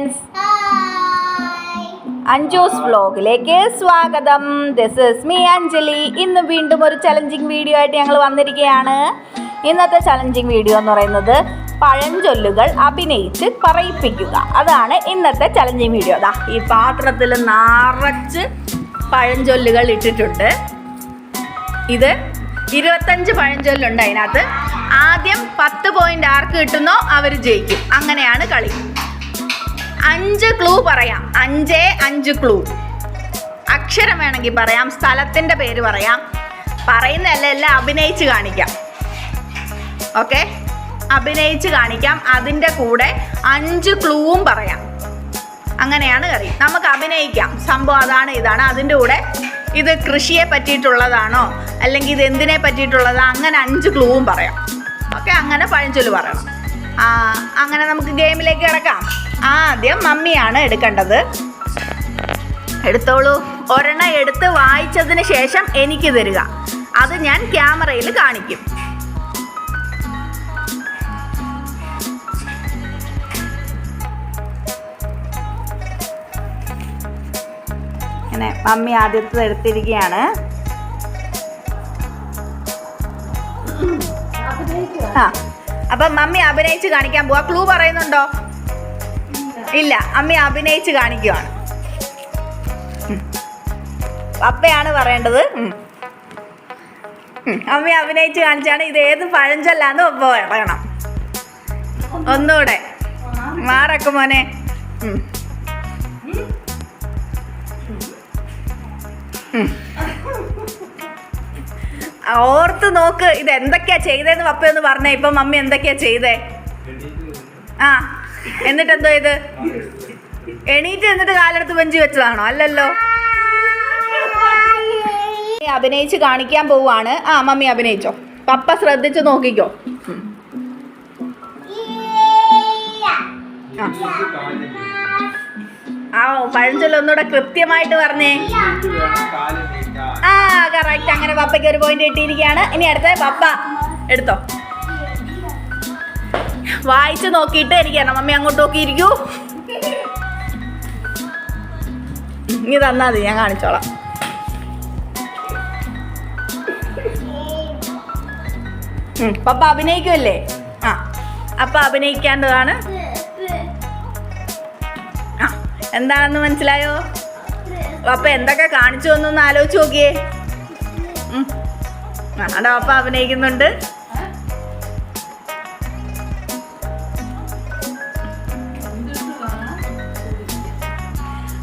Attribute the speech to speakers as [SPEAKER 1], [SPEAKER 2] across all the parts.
[SPEAKER 1] Friends Anju's വ്ലോഗിലേക്ക് സ്വാഗതം. This is me Anjali. ഇന്ന് വീണ്ടും ഒരു ചലഞ്ചിങ് വീഡിയോ ആയിട്ട് ഞങ്ങൾ വന്നിരിക്കുകയാണ്. ഇന്നത്തെ ചലഞ്ചിങ് വീഡിയോ എന്ന് പറയുന്നത് പഴഞ്ചൊല്ലുകൾ അഭിനയിച്ച് പറയിപ്പിക്കുക. അതാണ് ഇന്നത്തെ ചലഞ്ചിങ് വീഡിയോ ദാ ഈ പാത്രത്തിൽ നിറച്ച് പഴഞ്ചൊല്ലുകൾ ഇട്ടിട്ടുണ്ട്. ഇത് ഇരുപത്തഞ്ച് പഴഞ്ചൊല്ലുണ്ട് അതിനകത്ത്. ആദ്യം പത്ത് പോയിന്റ് ആർക്ക് കിട്ടുന്നോ അവർ ജയിക്കും. അങ്ങനെയാണ് കളി. അഞ്ച് ക്ലൂ പറയാം. അഞ്ചേ അഞ്ച് ക്ലൂ അക്ഷരം വേണമെങ്കിൽ പറയാം സ്ഥലത്തിന്റെ പേര് പറയാം. പറയുന്നതല്ല എല്ലാം അഭിനയിച്ച് കാണിക്കാം. ഓക്കെ? അഭിനയിച്ച് കാണിക്കാം അതിന്റെ കൂടെ അഞ്ച് ക്ലൂവും പറയാം. അങ്ങനെയാണ് കറി. നമുക്ക് അഭിനയിക്കാം. സംഭവം അതാണ് ഇതാണ്. അതിന്റെ കൂടെ ഇത് കൃഷിയെ പറ്റിയിട്ടുള്ളതാണോ? അല്ലെങ്കിൽ ഇത് എന്തിനെ പറ്റിയിട്ടുള്ളതാ? അങ്ങനെ അഞ്ച് ക്ലൂവും പറയാം. ഓക്കെ? അങ്ങനെ പഴഞ്ചൊൽ പറയണം. അങ്ങനെ നമുക്ക് ഗെയിമിലേക്ക് കിടക്കാം. ആദ്യം മമ്മിയാണ് എടുക്കേണ്ടത്. എടുത്തോളൂ. ഒരെണ്ണം എടുത്ത് വായിച്ചതിന് ശേഷം എനിക്ക് തരിക. അത് ഞാൻ ക്യാമറയിൽ കാണിക്കും. ഇങ്ങനെ മമ്മി ആദ്യത്തെ എടുത്തിരിക്കുകയാണ്. ആ. അപ്പം മമ്മി അഭിനയിച്ച് കാണിക്കാൻ പോവാ. ക്ലൂ പറയുന്നുണ്ടോ? ഇല്ല അമ്മ അഭിനയിച്ച് കാണിക്കുവാണ്. അപ്പയാണ് പറയേണ്ടത്. ഉം. അഭിനയിച്ച് കാണിച്ചാണ് ഇത് ഏത് പഴഞ്ചൊല്ലാന്ന് പപ്പ പറയണം ഒന്നുകൂടെ മാറക്ക് മോനെ. ഓർത്ത് നോക്ക് ഇത് എന്തൊക്കെയാ ചെയ്തേന്ന് പപ്പയൊന്ന് പറഞ്ഞേ. ഇപ്പൊ മമ്മി എന്തൊക്കെയാ ചെയ്തേ? ആ. എന്നിട്ട് എന്തോ ഇത്? എണീറ്റ് എന്നിട്ട് കാലെടുത്ത് വഞ്ചി വെച്ചതാണോ? അല്ലല്ലോ. അഭിനയിച്ച് കാണിക്കാൻ പോവാണ് ആ മമ്മി അഭിനയിച്ചോ. പപ്പ ശ്രദ്ധിച്ച് നോക്കിക്കോ. ആ. പഴഞ്ചൊല്ല ഒന്നുകൂടെ കൃത്യമായിട്ട് പറഞ്ഞേ. ആ കറക്റ്റ് അങ്ങനെ പപ്പയ്ക്ക് ഒരു പോയിന്റ് കിട്ടിയിരിക്കുകയാണ്. ഇനി അടുത്ത പപ്പ എടുത്തോ. വായിച്ച് നോക്കിയിട്ട് ഇരിക്കണം മമ്മി അങ്ങോട്ട് നോക്കിയിരിക്കൂ ഇനി തന്നാ മതി ഞാൻ കാണിച്ചോളാം. പപ്പ അഭിനയിക്കുമല്ലേ ആ അപ്പ അഭിനയിക്കേണ്ടതാണ്. ആ എന്താണെന്ന് മനസ്സിലായോ? പപ്പ എന്തൊക്കെ കാണിച്ചു എന്നൊന്ന് ആലോചിച്ച് നോക്കിയേ. ഉം. പപ്പ അഭിനയിക്കുന്നുണ്ട്.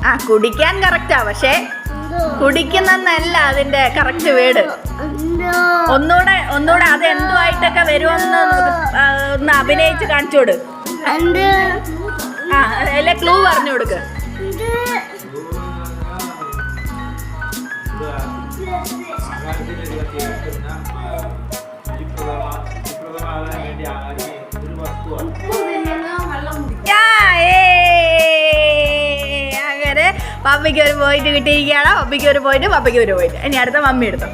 [SPEAKER 1] ആ കുടിക്കാൻ കറക്റ്റാ പക്ഷേ കുടിക്കുന്നല്ല അതിന്റെ കറക്റ്റ് വേട്. ഒന്നുകൂടെ ഒന്നുകൂടെ അത് എന്തുമായിട്ടൊക്കെ വരുമെന്ന് ഒന്ന് അഭിനയിച്ച് കാണിച്ചോട്. കൊടു ആ അല്ലെ ക്ലൂ പറഞ്ഞു കൊടുക്ക്. ഏയ്. പപ്പയ്ക്ക് ഒരു പോയിന്റ് കിട്ടിയിരിക്കുകയാണ്. പപ്പയ്ക്ക് ഒരു പോയിന്റ് പപ്പയ്ക്ക് ഒരു പോയിന്റ് ഇനി അടുത്ത മമ്മി എടുത്തു.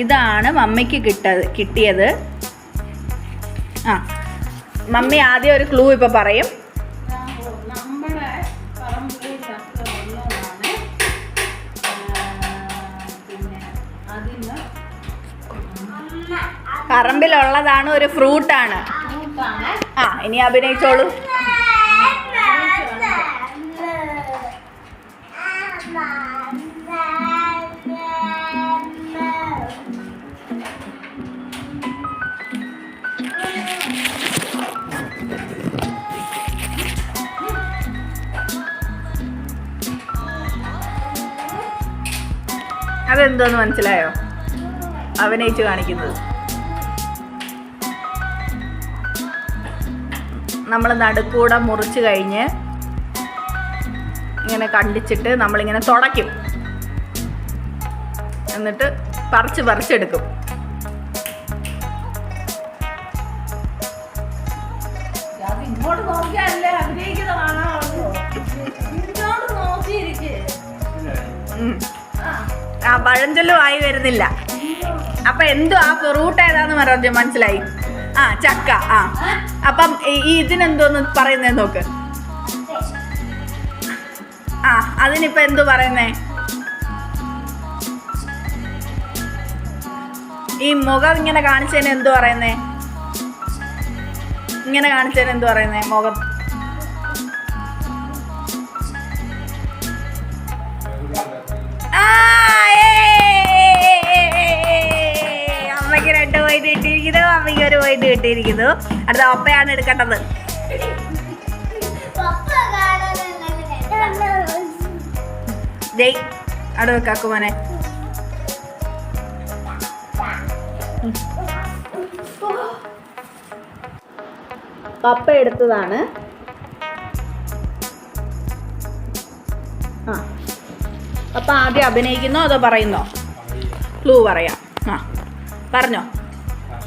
[SPEAKER 1] ഇതാണ് മമ്മിക്ക് കിട്ടത് കിട്ടിയത്. ആ മമ്മി ആദ്യം ഒരു ക്ലൂ ഇപ്പൊ പറയും. പറമ്പിലുള്ളതാണ് ഒരു ഫ്രൂട്ടാണ്. ആ ഇനി അഭിനയിച്ചോളൂ. അതെന്തോന്ന് മനസ്സിലായോ? അഭിനയിച്ച് കാണിക്കുന്നത്. നമ്മൾ നടുക്കൂടെ മുറിച്ച് കഴിഞ്ഞ് ഇങ്ങനെ കണ്ടിച്ചിട്ട് നമ്മളിങ്ങനെ തുടയ്ക്കും. എന്നിട്ട് പറിച്ച് പറിച്ചെടുക്കും.
[SPEAKER 2] ഇങ്ങോട്ട് നോക്കിയാലേ.
[SPEAKER 1] ആ പഴഞ്ചൊല്ലും ആയി വരുന്നില്ല. അപ്പൊ എന്തോ ആ റൂട്ട് ഏതാന്ന് പറഞ്ഞു മനസ്സിലായി. ആ ചക്ക ആ. അപ്പം ഈ ഇതിനെന്തോന്ന് പറയുന്നേ നോക്ക്. ആ അതിനിപ്പോ എന്തു പറയുന്നേ? ഈ മുഖം ഇങ്ങനെ കാണിച്ചതിന് എന്തു പറയുന്നേ? ഇങ്ങനെ കാണിച്ചതിന് എന്തു പറയുന്നേ മുഖം? പോയിന്റ് കിട്ടിയിരിക്കുന്നു. അമ്മയ്ക്ക് ഒരു പോയിന്റ് കിട്ടിയിരിക്കുന്നു. അടുത്ത ഒപ്പയാണ് എടുക്കേണ്ടത്. ജയ് അവിടെ വെക്കാക്കുമോനെ പപ്പ എടുത്തതാണ്. ആ. പപ്പ ആദ്യം അഭിനയിക്കുന്നോ അതോ പറയുന്നോ? ക്ലൂ പറയാം. ആ. പറഞ്ഞോ.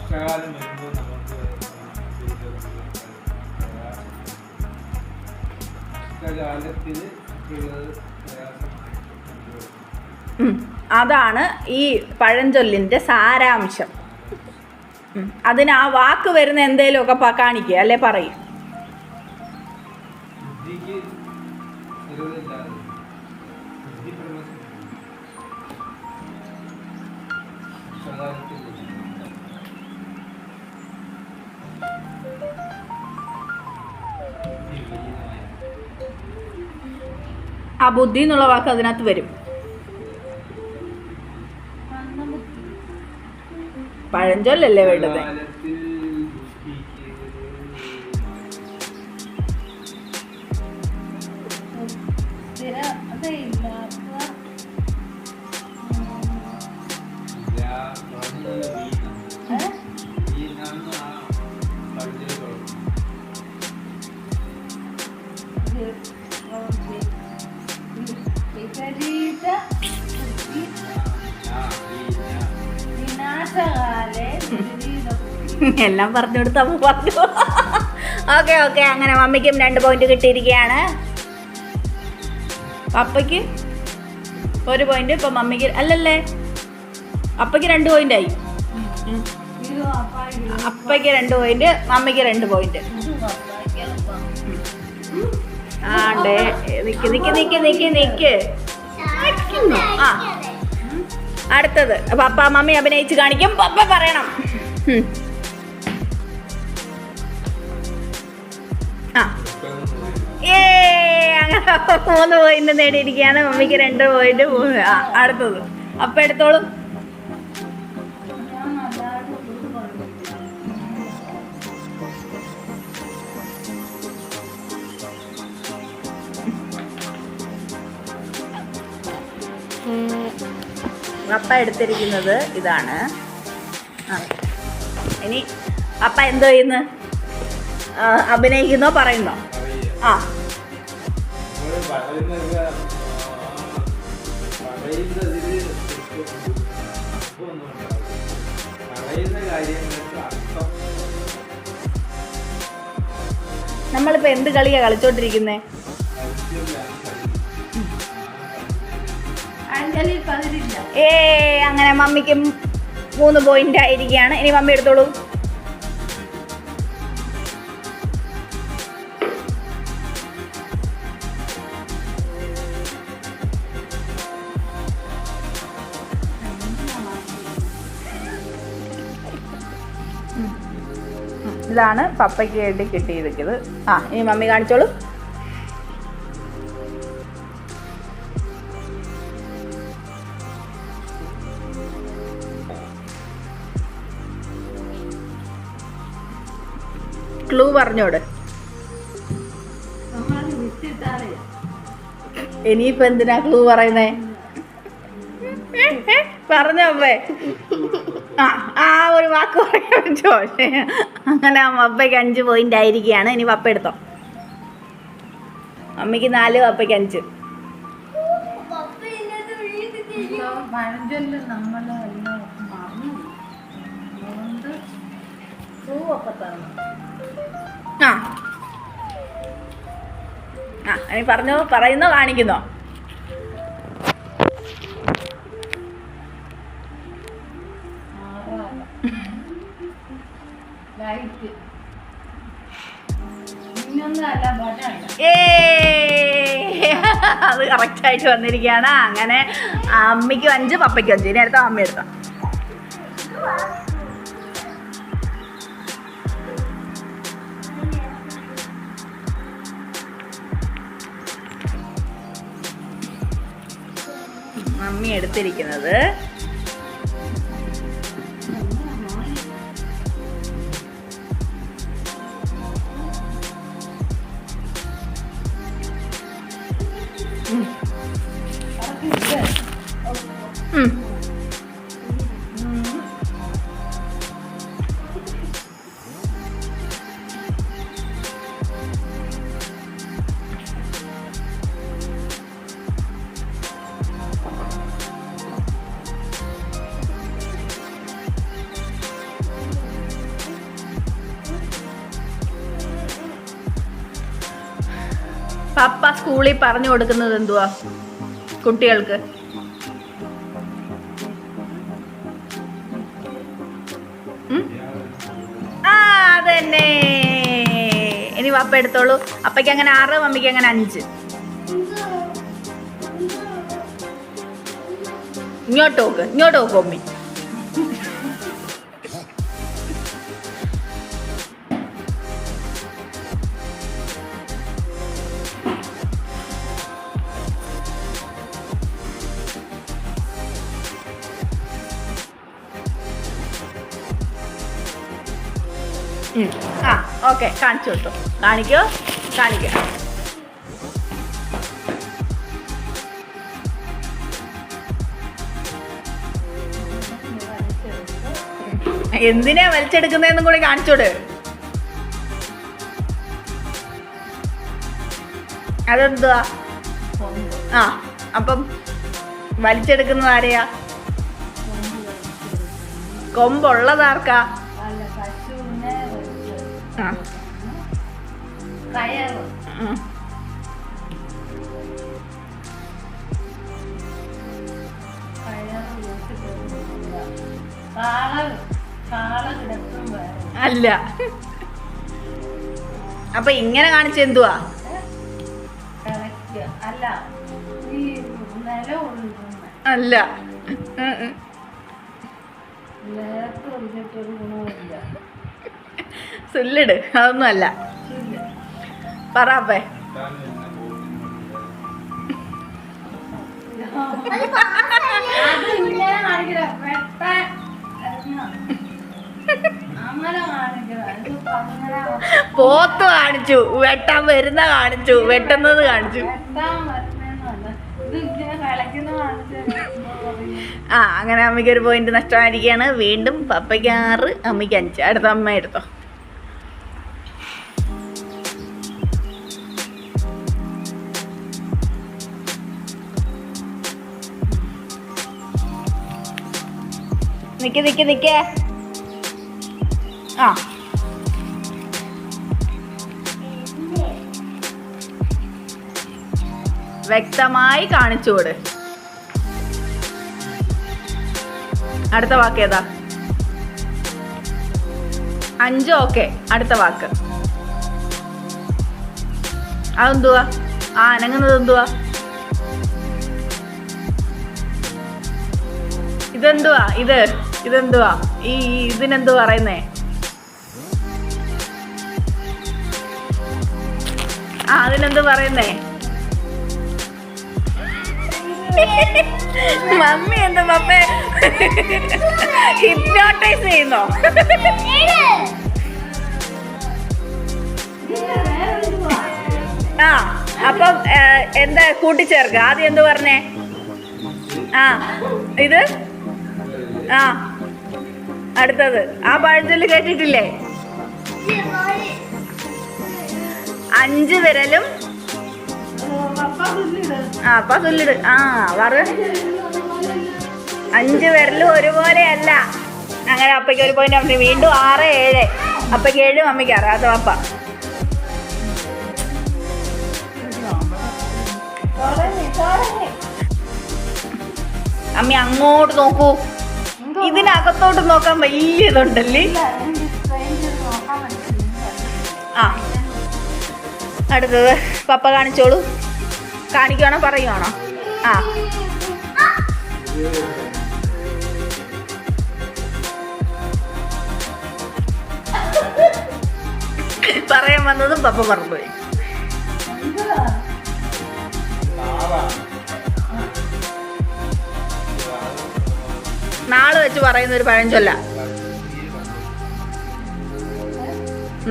[SPEAKER 3] കഷ്ടകാലം വരുമ്പോൾ നമുക്ക് കഷ്ടകാലത്തിൽ.
[SPEAKER 1] അതാണ് ഈ പഴഞ്ചൊല്ലിന്റെ സാരാംശം. അതിന് ആ വാക്ക് വരുന്ന എന്തേലുമൊക്കെ കാണിക്കുക അല്ലേ പറയും ആ ബുദ്ധി എന്നുള്ള വാക്ക് അതിനകത്ത് വരും. പഴഞ്ചൊല്ലല്ലേ വേണ്ടത്? എല്ലാം പറഞ്ഞു കൊടുത്ത് അമ്മ പറഞ്ഞു. Okay okay. അങ്ങനെ മമ്മിക്കും രണ്ട് പോയിന്റ് കിട്ടിയിരിക്കുകയാണ്. പപ്പയ്ക്ക് ഒരു പോയിന്റ് ഇപ്പൊ മമ്മിക്ക് അല്ലല്ലേ? അപ്പയ്ക്ക് രണ്ട് പോയിന്റ് ആയി. ഉം.
[SPEAKER 2] ഇത് പപ്പായ്ക്ക്
[SPEAKER 1] അപ്പയ്ക്ക് രണ്ട് പോയിന്റ് മമ്മിക്ക് രണ്ട് പോയിന്റ്. ആണ്ടേ നിക്ക് നിക്ക് നിക്ക് നിക്ക് നിക്ക്. ആ. അടുത്തത്. പപ്പ മമ്മി അഭിനയിച്ച് കാണിക്കും. പപ്പ പറയണം. അങ്ങനെ മൂന്ന് പോയിന്റ് നേടിയിരിക്കുകയാണ്. മമ്മിക്ക് രണ്ട് പോയിന്റ് അടുത്തത്. അപ്പ എടുത്തോളും. അപ്പ എടുത്തിരിക്കുന്നത് ഇതാണ്. ഇനി അപ്പ എന്തോ ചെയ്യുന്നു? അഭിനയിക്കുന്നോ പറയുന്നോ? ആ.
[SPEAKER 3] പറയുന്ന കാര്യങ്ങൾക്ക് അർത്ഥം
[SPEAKER 1] നമ്മളിപ്പോ എന്ത് കളിയാ കളിച്ചോണ്ടിരിക്കുന്നേ? ഏ അങ്ങനെ മമ്മിക്ക് മൂന്ന് പോയിന്റ് ആയിരിക്കുകയാണ്. ഇനി മമ്മി എടുത്തോളൂ. ഇതാണ് പപ്പയ്ക്ക് വേണ്ടി കിട്ടിയിരിക്കുന്നത്. ആ ഇനി മമ്മി കാണിച്ചോളൂ. ക്ലൂ പറഞ്ഞോട്. ഇനിയിപ്പോ എന്തിനാ ക്ലൂ പറയുന്നേ? പറഞ്ഞോ അമ്മേ. ആ ആ ഒരു വാക്ക് പറയാൻ പറ്റുമോ? അങ്ങനെ പപ്പയ്ക്ക് അഞ്ച് പോയിന്റ് ആയിരിക്കുകയാണ്. ഇനി പപ്പ എടുത്തോ? അമ്മയ്ക്ക് നാല് പപ്പയ്ക്ക് അഞ്ച്. ആ. ആ ഇനി പറഞ്ഞോ പറയുന്നോ കാണിക്കുന്നോ? അത് കറക്റ്റായിട്ട് വന്നിരിക്കുകയാണ്. അങ്ങനെ അമ്മയ്ക്കും അഞ്ച് പപ്പയ്ക്കും അഞ്ച്. ഇനി അടുത്ത അമ്മ എടുത്തോ മമ്മി എടുത്തിരിക്കുന്നത് Hum. സ്കൂളിൽ പറഞ്ഞു കൊടുക്കുന്നത് എന്തുവാ? കുട്ടികൾക്ക്. അതന്നെ. ഇനി വാപ്പ എടുത്തോളൂ. അപ്പയ്ക്ക് അങ്ങനെ ആറ് അമ്മയ്ക്ക് അങ്ങനെ അഞ്ച്. ഇങ്ങോട്ട് നോക്ക് ഇങ്ങോട്ട് നോക്ക് മമ്മി. ആ ഓക്കെ. കാണിച്ചു കൊടുത്തു. കാണിക്കോ? കാണിക്കോ. എന്തിനാ വലിച്ചെടുക്കുന്നതെന്നും കൂടി കാണിച്ചോട് അതെന്തുവാ? ആ അപ്പം വലിച്ചെടുക്കുന്നത് ആരെയാ? കൊമ്പുള്ളതാർക്കാ
[SPEAKER 2] അല്ല പശുവിനെ വലിച്ചെടുക്കും.
[SPEAKER 1] ആ
[SPEAKER 2] കയറ്
[SPEAKER 1] അല്ല. അപ്പൊ ഇങ്ങനെ കാണിച്ച എന്തുവാ?
[SPEAKER 2] അല്ല. നേരത്തെ ഗുണമില്ല
[SPEAKER 1] സുല്ലിട്.
[SPEAKER 2] അതൊന്നുമല്ല. പറപ്പേ
[SPEAKER 1] പോത്ത് കാണിച്ചു. വെട്ടാൻ വരുന്ന കാണിച്ചു. വെട്ടുന്നത് കാണിച്ചു. ആ അങ്ങനെ അമ്മയ്ക്ക് ഒരു പോയിന്റ് നഷ്ടമായിരിക്കുകയാണ്. വീണ്ടും പപ്പയ്ക്ക് ആറ് അമ്മയ്ക്ക് അഞ്ച്. അടുത്ത അമ്മ എടുത്തോ. നിക്ക് നിക്ക് നിക്ക്. ആ. വ്യക്തമായി കാണിച്ചു കൊടു. അടുത്ത വാക്ക് ഏതാ? അഞ്ച് ഓക്കെ. അടുത്ത വാക്ക്. അതെന്തുവാ? ആ അനങ്ങുന്നത് എന്തുവാ? ഇതെന്തുവാ? ഇത്. ഇതെന്തുവാ? ഈ ഇതിനെന്തു പറയുന്നേ? ആ അതിനെന്ത് പറയുന്നേ? മമ്മി എന്താ പപ്പേ ഹിപ്നോട്ടൈസ് ചെയ്യുന്നോ? ആ അപ്പം എന്താ കൂട്ടിച്ചേർക്ക? ആദ്യം എന്ത് പറഞ്ഞേ? ആ ഇത്? ആ. അടുത്തത്. ആ പഴഞ്ചൊല്ല് കേട്ടിട്ടില്ലേ? അഞ്ച് വിരലും അപ്പൊ ചൊല്ലിട് ആ പറ. അഞ്ച് വിരലും ഒരുപോലെയല്ല. അങ്ങനെ അപ്പയ്ക്ക് ഒരു പോയിന്റ് അമ്മ വീണ്ടും ആറ് ഏഴ്. അപ്പയ്ക്ക് ഏഴ് മമ്മിക്ക് അറിയാത്ത പപ്പ അമ്മ അങ്ങോട്ട് നോക്കൂ. ഇതിനകത്തോട്ട് നോക്കാൻ വലിയ ഇതുണ്ടല്ലേ? ആ. അടുത്തത് പപ്പ കാണിച്ചോളൂ. കാണിക്കുവാണോ പറയുവാണോ? ആ. പറയാൻ വന്നതും പപ്പ മറന്നുപോയി. നാൾ വെച്ച് പറയുന്ന ഒരു പഴഞ്ചൊല്ല.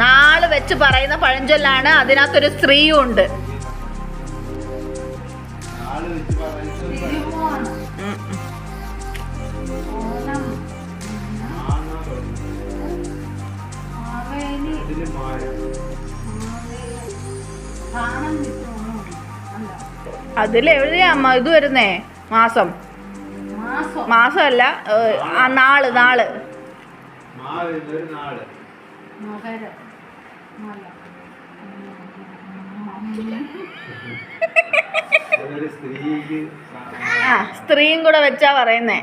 [SPEAKER 1] നാൾ വെച്ച് പറയുന്ന പഴഞ്ചൊല്ലാണ് അതിനകത്തൊരു സ്ത്രീയും ഉണ്ട്. അതിലെവിടെയാ അമ്മ ഇത് വരുന്നേ മാസം. മാസമല്ല
[SPEAKER 3] നാൾ നാൾ.
[SPEAKER 1] ആ സ്ത്രീയും കൂടെ വെച്ചാ പറയുന്നേ.